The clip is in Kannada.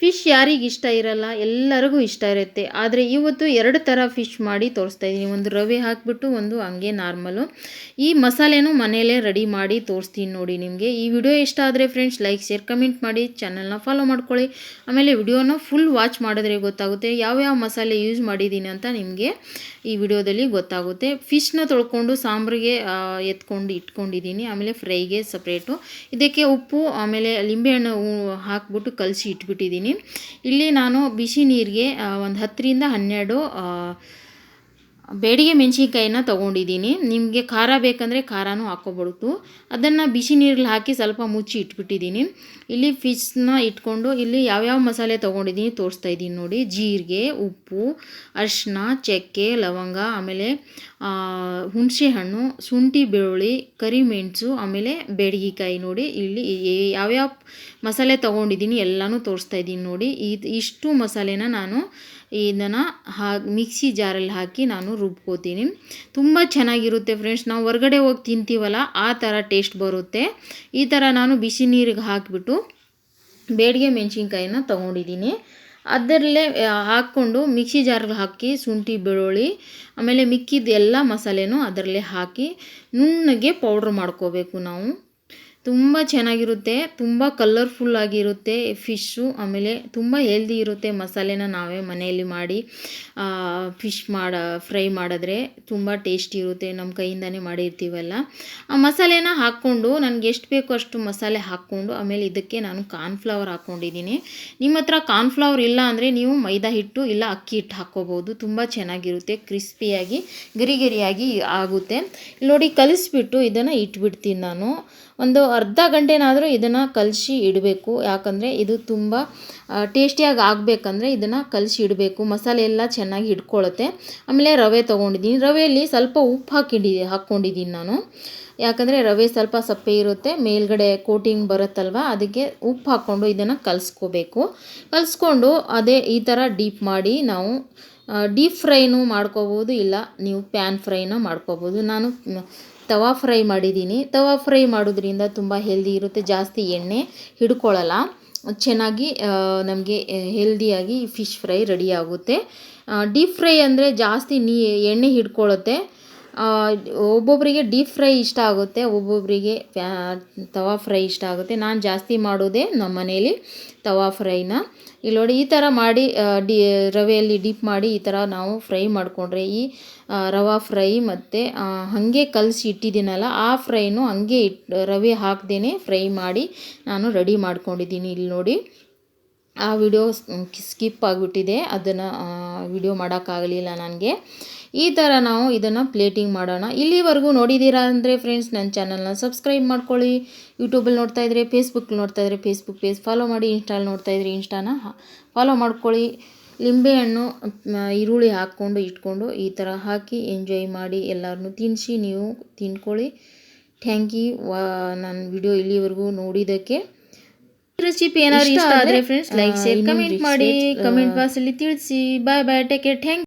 ಫಿಶ್ ಯಾರಿಗೆ ಇಷ್ಟ ಇರಲ್ಲ, ಎಲ್ಲರಿಗೂ ಇಷ್ಟ ಇರುತ್ತೆ. ಆದರೆ ಇವತ್ತು ಎರಡು ಥರ ಫಿಶ್ ಮಾಡಿ ತೋರಿಸ್ತಾ ಇದ್ದೀನಿ ಒಂದು ರವೆ ಹಾಕಿಬಿಟ್ಟು, ಒಂದು ಹಂಗೆ ನಾರ್ಮಲು. ಈ ಮಸಾಲೆನೂ ಮನೆಯಲ್ಲೇ ರೆಡಿ ಮಾಡಿ ತೋರಿಸ್ತೀನಿ ನೋಡಿ ನಿಮಗೆ. ಈ ವಿಡಿಯೋ ಇಷ್ಟ ಆದರೆ ಫ್ರೆಂಡ್ಸ್ ಲೈಕ್ ಶೇರ್ ಕಮೆಂಟ್ ಮಾಡಿ. ಚಾನಲ್ನ ಫಾಲೋ ಮಾಡ್ಕೊಳ್ಳಿ. ಆಮೇಲೆ ವಿಡಿಯೋನ ಫುಲ್ ವಾಚ್ ಮಾಡಿದ್ರೆ ಗೊತ್ತಾಗುತ್ತೆ ಯಾವ್ಯಾವ ಮಸಾಲೆ ಯೂಸ್ ಮಾಡಿದ್ದೀನಿ ಅಂತ ನಿಮಗೆ ಈ ವಿಡಿಯೋದಲ್ಲಿ ಗೊತ್ತಾಗುತ್ತೆ. ಫಿಶ್ನ ತೊಳ್ಕೊಂಡು ಸಾಂಬ್ರಿಗೆ ಎತ್ಕೊಂಡು ಇಟ್ಕೊಂಡಿದ್ದೀನಿ ಆಮೇಲೆ ಫ್ರೈಗೆ ಸಪ್ರೇಟು ಇದಕ್ಕೆ ಉಪ್ಪು, ಆಮೇಲೆ ಲಿಂಬೆಹಣ್ಣು ಹಾಕ್ಬಿಟ್ಟು ಕಲಸಿ ಇಟ್ಬಿಟ್ಟಿದ್ದೀನಿ ಇಲ್ಲಿ ನಾನು ಬಿಸಿ ನೀರಿಗೆ ಒಂದು ಹತ್ತರಿಂದ ಹನ್ನೆರಡು ಬೇಡಿಗೆ ಮೆಣಸಿನ್ಕಾಯಿನ ತೊಗೊಂಡಿದ್ದೀನಿ. ನಿಮಗೆ ಖಾರ ಬೇಕಂದರೆ ಖಾರನೂ ಹಾಕ್ಕೊಬಿಡ್ತು. ಅದನ್ನು ಬಿಸಿ ನೀರಲ್ಲಿ ಹಾಕಿ ಸ್ವಲ್ಪ ಮುಚ್ಚಿ ಇಟ್ಬಿಟ್ಟಿದ್ದೀನಿ. ಇಲ್ಲಿ ಫಿಶ್ನ ಇಟ್ಕೊಂಡು ಇಲ್ಲಿ ಯಾವ್ಯಾವ ಮಸಾಲೆ ತೊಗೊಂಡಿದ್ದೀನಿ ತೋರಿಸ್ತಾ ಇದ್ದೀನಿ ನೋಡಿ. ಜೀರಿಗೆ, ಉಪ್ಪು ಅರಿಶಿನ ಚಕ್ಕೆ, ಲವಂಗ, ಆಮೇಲೆ ಹುಣಸೆಹಣ್ಣು ಹುಣಸೆ ಹಣ್ಣು ಶುಂಠಿ ಬೆಳ್ಳುಳ್ಳಿ ಕರಿಮೆಣಸು ಆಮೇಲೆ ಬೇಡಿಗೆಕಾಯಿ ನೋಡಿ. ಇಲ್ಲಿ ಯಾವ್ಯಾವ ಮಸಾಲೆ ತೊಗೊಂಡಿದ್ದೀನಿ ಎಲ್ಲನೂ ತೋರಿಸ್ತಾ ಇದ್ದೀನಿ ನೋಡಿ. ಇದು ಇಷ್ಟು ಮಸಾಲೆನ ನಾನು ಇದನ್ನು ಹಾ ಮಿಕ್ಸಿ ಜಾರಲ್ಲಿ ಹಾಕಿ ನಾನು ರುಬ್ಕೋತೀನಿ. ತುಂಬ ಚೆನ್ನಾಗಿರುತ್ತೆ ಫ್ರೆಂಡ್ಸ್. ನಾವು ಹೊರಗಡೆ ಹೋಗಿ ತಿಂತೀವಲ್ಲ, ಆ ಥರ ಟೇಸ್ಟ್ ಬರುತ್ತೆ. ಈ ಥರ ನಾನು ಬಿಸಿ ನೀರಿಗೆ ಹಾಕಿಬಿಟ್ಟು ಬೇಡಿಗೆ ಮೆಣಸಿನ್ಕಾಯಿನ ತೊಗೊಂಡಿದ್ದೀನಿ. ಅದರಲ್ಲೇ ಹಾಕ್ಕೊಂಡು ಮಿಕ್ಸಿ ಜಾರಲ್ಲಿ ಹಾಕಿ ಶುಂಠಿ, ಬೆಳ್ಳುಳ್ಳಿ, ಆಮೇಲೆ ಮಿಕ್ಕಿದ ಎಲ್ಲ ಮಸಾಲೆನೂ ಅದರಲ್ಲೇ ಹಾಕಿ ನುಣ್ಣಗೆ ಪೌಡ್ರ್ ಮಾಡ್ಕೋಬೇಕು ನಾವು. ತುಂಬ ಚೆನ್ನಾಗಿರುತ್ತೆ, ತುಂಬ ಕಲ್ಲರ್ಫುಲ್ ಆಗಿರುತ್ತೆ ಫಿಶ್ಶು ಆಮೇಲೆ ತುಂಬ ಹೆಲ್ದಿ ಇರುತ್ತೆ ಮಸಾಲೆನ ನಾವೇ ಮನೆಯಲ್ಲಿ ಮಾಡಿ ಫಿಶ್ ಮಾಡ ಫ್ರೈ ಮಾಡಿದ್ರೆ ತುಂಬ ಟೇಸ್ಟಿ ಇರುತ್ತೆ ನಮ್ಮ ಕೈಯಿಂದನೇ ಮಾಡಿರ್ತೀವಲ್ಲ. ಆ ಮಸಾಲೆನ ಹಾಕ್ಕೊಂಡು ನನಗೆ ಎಷ್ಟು ಬೇಕೋ ಅಷ್ಟು ಮಸಾಲೆ ಹಾಕ್ಕೊಂಡು, ಆಮೇಲೆ ಇದಕ್ಕೆ ನಾನು ಕಾರ್ನ್ಫ್ಲವರ್ ಹಾಕ್ಕೊಂಡಿದ್ದೀನಿ ನಿಮ್ಮ ಹತ್ರ ಕಾರ್ನ್ಫ್ಲವರ್ ಇಲ್ಲ ಅಂದರೆ ನೀವು ಮೈದಾ ಹಿಟ್ಟು ಇಲ್ಲ ಅಕ್ಕಿ ಹಿಟ್ಟು ಹಾಕ್ಕೋಬೋದು, ತುಂಬ ಚೆನ್ನಾಗಿರುತ್ತೆ ಕ್ರಿಸ್ಪಿಯಾಗಿ ಗರಿ ಗರಿಯಾಗಿ ಆಗುತ್ತೆ. ಇಲ್ಲಿ ನೋಡಿ ಕಲಿಸ್ಬಿಟ್ಟು ಇದನ್ನು ಇಟ್ಬಿಡ್ತೀನಿ ನಾನು. ಒಂದು ಅರ್ಧ ಗಂಟೆನಾದರೂ ಇದನ್ನು ಕಲಸಿ ಇಡಬೇಕು. ಯಾಕಂದರೆ ಇದು ತುಂಬ ಟೇಸ್ಟಿಯಾಗಿ ಆಗಬೇಕಂದ್ರೆ ಇದನ್ನು ಕಲಸಿ ಇಡಬೇಕು. ಮಸಾಲೆ ಎಲ್ಲ ಚೆನ್ನಾಗಿ ಹಿಡ್ಕೊಳ್ಳುತ್ತೆ ಆಮೇಲೆ ರವೆ ತೊಗೊಂಡಿದ್ದೀನಿ. ರವೆಯಲ್ಲಿ ಸ್ವಲ್ಪ ಉಪ್ಪು ಹಾಕಿಡಿ, ಹಾಕ್ಕೊಂಡಿದ್ದೀನಿ ನಾನು. ಯಾಕಂದರೆ ರವೆ ಸ್ವಲ್ಪ ಸಪ್ಪೆ ಇರುತ್ತೆ. ಮೇಲ್ಗಡೆ ಕೋಟಿಂಗ್ ಬರುತ್ತಲ್ವ, ಅದಕ್ಕೆ ಉಪ್ಪು ಹಾಕ್ಕೊಂಡು ಇದನ್ನು ಕಲಸ್ಕೋಬೇಕು. ಕಲಸ್ಕೊಂಡು ಅದೇ ಈ ಥರ ಡೀಪ್ ಮಾಡಿ ನಾವು ಡೀಪ್ ಫ್ರೈನೂ ಮಾಡ್ಕೋಬೋದು ಇಲ್ಲ, ನೀವು ಪ್ಯಾನ್ ಫ್ರೈನ ಮಾಡ್ಕೋಬೋದು. ನಾನು ತವಾ ಫ್ರೈ ಮಾಡಿದ್ದೀನಿ. ತವಾ ಫ್ರೈ ಮಾಡೋದ್ರಿಂದ ತುಂಬ ಹೆಲ್ದಿ ಇರುತ್ತೆ. ಜಾಸ್ತಿ ಎಣ್ಣೆ ಹಿಡ್ಕೊಳ್ಳಲ್ಲ ಚೆನ್ನಾಗಿ ನಮಗೆ ಹೆಲ್ದಿಯಾಗಿ ಫಿಶ್ ಫ್ರೈ ರೆಡಿ ಆಗುತ್ತೆ. ಡೀಪ್ ಫ್ರೈ ಅಂದರೆ ಜಾಸ್ತಿ ನೀ, ಎಣ್ಣೆ ಹಿಡ್ಕೊಳ್ಳುತ್ತೆ ಒಬ್ಬೊಬ್ಬರಿಗೆ ಡೀಪ್ ಫ್ರೈ ಇಷ್ಟ ಆಗುತ್ತೆ ಒಬ್ಬೊಬ್ಬರಿಗೆ ತವಾ ಫ್ರೈ ಇಷ್ಟ ಆಗುತ್ತೆ. ನಾನು ಜಾಸ್ತಿ ಮಾಡೋದೇ ನಮ್ಮ ಮನೇಲಿ ತವಾ ಫ್ರೈನ. ಇಲ್ಲಿ ನೋಡಿ, ಈ ಥರ ಮಾಡಿ ಡಿ, ರವೆಯಲ್ಲಿ ಡೀಪ್ ಮಾಡಿ ಈ ಥರ ನಾವು ಫ್ರೈ ಮಾಡಿಕೊಂಡ್ರೆ, ಈ ರವೆ ಫ್ರೈ ಮತ್ತು ಹಾಗೆ ಕಲಸಿ ಇಟ್ಟಿದ್ದೀನಲ್ಲ, ಆ ಫ್ರೈನು ಹಂಗೆ ರವೆ ಹಾಕ್ದೇ ಫ್ರೈ ಮಾಡಿ ನಾನು ರೆಡಿ ಮಾಡ್ಕೊಂಡಿದ್ದೀನಿ. ಇಲ್ಲಿ ನೋಡಿ, ಆ ವಿಡಿಯೋ ಸ್ಕಿಪ್ ಆಗಿಬಿಟ್ಟಿದೆ. ಅದನ್ನು ವಿಡಿಯೋ ಮಾಡೋಕ್ಕಾಗಲಿಲ್ಲ ನನಗೆ. ಈ ಥರ ನಾವು ಇದನ್ನು ಪ್ಲೇಟಿಂಗ್ ಮಾಡೋಣ. ಇಲ್ಲಿವರೆಗೂ ನೋಡಿದ್ದೀರಾ ಅಂದರೆ ಫ್ರೆಂಡ್ಸ್ ನನ್ನ ಚಾನಲ್ನ ಸಬ್ಸ್ಕ್ರೈಬ್ ಮಾಡ್ಕೊಳ್ಳಿ. ಯೂಟ್ಯೂಬಲ್ಲಿ ನೋಡ್ತಾ ಇದ್ದರೆ ಫೇಸ್ಬುಕ್ ನೋಡ್ತಾ ಇದ್ರೆ ಫೇಸ್ಬುಕ್ ಪೇಜ್ ಫಾಲೋ ಮಾಡಿ ಇನ್ಸ್ಟಾಲ್ ನೋಡ್ತಾ ಇದ್ರೆ ಇನ್ಸ್ಟಾನ ಫಾಲೋ ಮಾಡ್ಕೊಳ್ಳಿ. ಲಿಂಬೆಹಣ್ಣು ಈರುಳ್ಳಿ ಹಾಕ್ಕೊಂಡು ಇಟ್ಕೊಂಡು ಈ ಥರ ಹಾಕಿ ಎಂಜಾಯ್ ಮಾಡಿ ಎಲ್ಲರನ್ನೂ ತಿನ್ನಿಸಿ ನೀವು ತಿನ್ಕೊಳ್ಳಿ. ಥ್ಯಾಂಕ್ ಯು ವಾ ನನ್ನ ವಿಡಿಯೋ ಇಲ್ಲಿವರೆಗೂ ನೋಡಿದ್ದಕ್ಕೆ. ರೆಸಿಪಿ ಏನಾದ್ರು ಇಷ್ಟ ಆದರೆ ಫ್ರೆಂಡ್ಸ್ ಲೈಕ್ ಶೇರ್ ಕಮೆಂಟ್ ಮಾಡಿ ಕಮೆಂಟ್ ಬಾಕ್ಸಲ್ಲಿ ತಿಳಿಸಿ. Bye bye take care thank